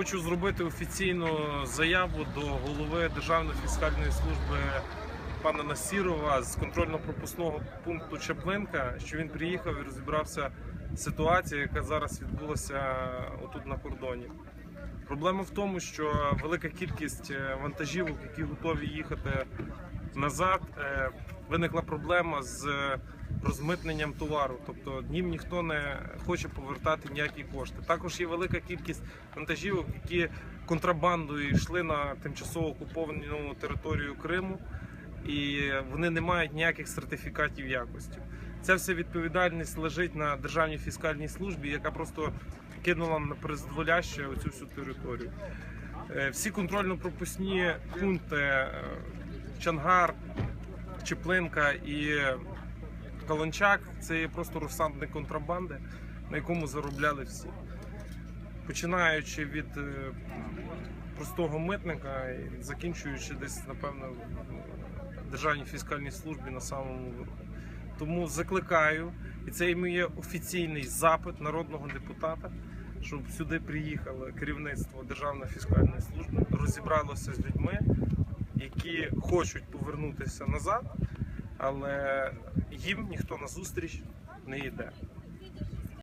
Хочу зробити офіційну заяву до голови Державної фіскальної служби пана Насірова з контрольно-пропускного пункту Чаплинка, що він приїхав і розібрався з ситуацією, яка зараз відбулася отут на кордоні. Проблема в тому, що велика кількість е, вантажівок, які готові їхати назад, е, виникла проблема з розмитненням товару. Тобто їм ніхто не хоче повертати ніякі кошти. Також є велика кількість вантажівок, які контрабандою йшли на тимчасово окуповану територію Криму, і вони не мають ніяких сертифікатів якості. Ця вся відповідальність лежить на державній фіскальній службі, яка просто кинула на призволяще оцю всю територію. Е, Всі контрольно-пропускні пункти е, Чангар, Чеплинка і Каланчак це є просто розсадник контрабанди, на якому заробляли всі. Починаючи від е, простого митника і закінчуючи десь, напевно, в Державній фіскальній службі на самому верху. Тому закликаю, і це і є офіційний запит народного депутата, щоб сюди приїхало керівництво Державної фіскальної служби, розібралося з людьми, які хочуть повернутися назад, але їм ніхто на зустріч не йде.